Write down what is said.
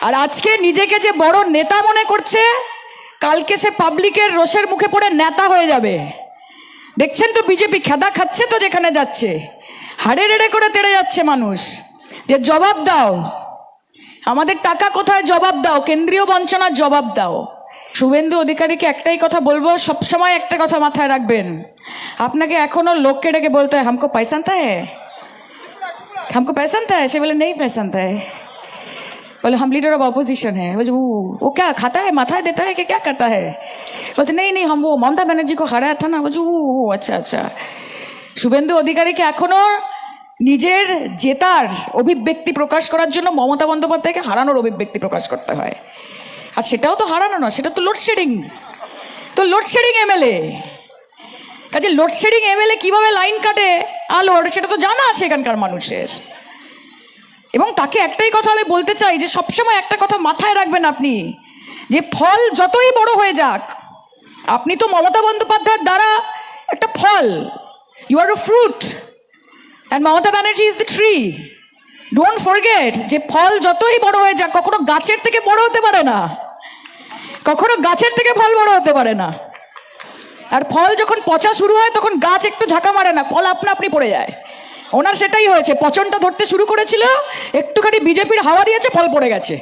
আর আজকে নিজেকে যে বড় নেতা মনে করছে, কালকে সে পাবলিকের রোষের মুখে পড়ে নেতা হয়ে যাবে। দেখছেন তো বিজেপি খেদা খাচ্ছে তো যেখানে যাচ্ছে। হাড়ে রেড়ে করে তেড়ে যাচ্ছে মানুষ। যে জবাব দাও। আমাদের টাকা কোথায় জবাব দাও? কেন্দ্রীয় বঞ্চনার জবাব দাও। শুভেন্দু অধিকারীকে একটাই কথা বলব, সবসময় একটা কথা মাথায় রাখবেন। আপনাকে এখনও লোককে ডেকে বলতে হয়, হামকো পয়সানতা হ্যাঁ হামকো পয়সানতা হ্যাঁ সে বলে, নেই পয়সানতা হ্যাঁ बोले हम लीडर ऑफ ऑपोजिशन है बोले वो वो क्या खाता है माथा देता है कि क्या करता है बोलते नहीं नहीं हम वो ममता बनर्जी को हराया था ना बोले वो वो, अच्छा अच्छा শুভেন্দু অধিকারীকে এখনো নিজের জেতার অভিব্যক্তি প্রকাশ করার জন্য মমতা বন্দ্যোপাধ্যায়কে হারানোর অভিব্যক্তি প্রকাশ করতে হয় আর সেটাও তো হারানো না সেটা তো লোডশেডিং তো লোডশেডিং এমএলএ কাজে লোডশেডিং এমএলএ কিভাবে লাইন কাটে আলোর সেটা তো জানা আছে এখানকার মানুষের এবং তাকে একটাই কথা আমি বলতে চাই যে সবসময় একটা কথা মাথায় রাখবেন আপনি, যে ফল যতই বড় হয়ে যাক, আপনি তো মমতা বন্দ্যোপাধ্যায়ের দ্বারা একটা ফল you are a fruit and Mamata Banerjee is the tree don't forget যে ফল যতই বড় হয়ে যাক, কখনো গাছের থেকে বড় হতে পারে না, কখনো গাছের থেকে ফল বড় হতে পারে না। আর ফল যখন পচা শুরু হয়, তখন গাছ একটু ঝাঁকা মারে না, ফল আপনা আপনি পড়ে যায়। ওনার সেটাই হয়েছে পচনটা ধরতে শুরু করেছিল একটুখানি বিজেপির হাওয়া দিয়েছে ফল পড়ে গেছে।